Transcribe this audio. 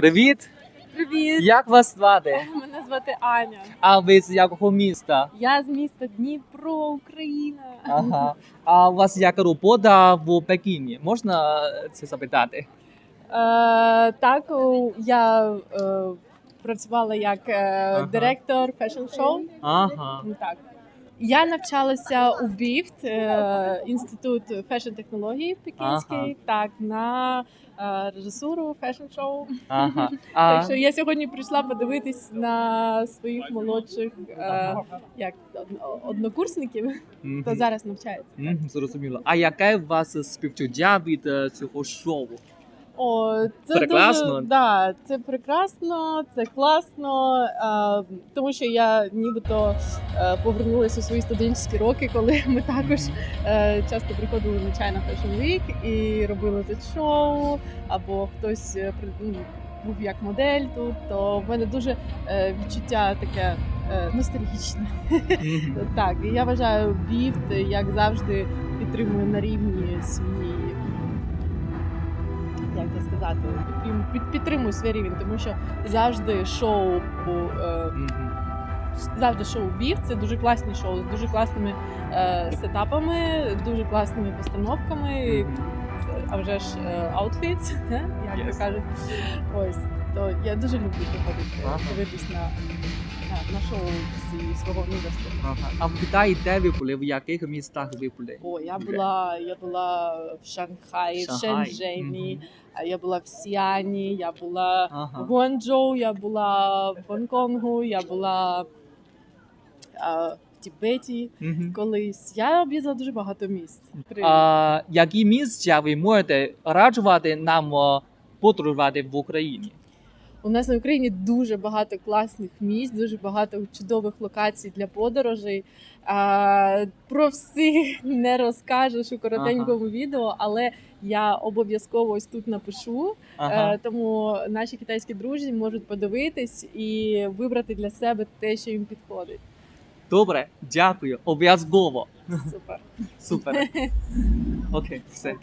Привіт! Привіт! Як вас звати? Мене звати Аня. А ви з якого міста? Я з міста Дніпро, Україна. Ага. А у вас яка робота в Пекіні? Можна це запитати? Е, так, я е, працювала як е, Ага. директор фешн-шоу. Ага. Так. Я навчалася у БІФТ, е, інститут фешн-технологій Пекінський, Ага. так, на е, режисуру фешн-шоу. Ага. Так що я сьогодні прийшла подивитись на своїх молодших е, як од- однокурсників, мгм. хто зараз навчається. Мгм, Зрозуміло. А яке у вас співчуття від цього шоу? О, це Прекрасно. Дуже, да, це прекрасно, це класно. А, тому що я нібито е, повернулася у свої студентські роки, коли ми також е, часто приходили на China Fashion Week і робили тут шоу, або хтось е, при- ну, був як модель тут. То в мене дуже е, відчуття таке ностальгічне. Мгм. Так, і я вважаю, Біфт, як завжди, підтримує на рівні свій. Як це сказати, під, підтримую свій рівень, тому що завжди шоу е, завжди шоу Біф це дуже класні шоу з дуже класними е, сетапами, дуже класними постановками. А вже ж аутфіт, як то кажуть. Ось то я дуже люблю приходити Ага. дивитись на, на, на шоу зі свого міста. Ага. А в Китаї де ви були? В яких містах ви були? О, я була, я була в Шанхаї, в. Шенжені, Мгм. я була в Сіані, я була в Ага. Гуанчжоу, я була в Гонконгу, я була а, в Тібеті Мгм. колись. Я об'їздила дуже багато місць. А які місця ви можете раджувати нам подорожувати в Україні? У нас на Україні дуже багато класних місць, дуже багато чудових локацій для подорожей. А, про всіх не розкажеш у коротенькому відео, але я обов'язково ось тут напишу. Ага. Е, Тому наші китайські друзі можуть подивитись і вибрати для себе те, що їм підходить. Добре, дякую. Обов'язково. Супер. Супер. Окей, все.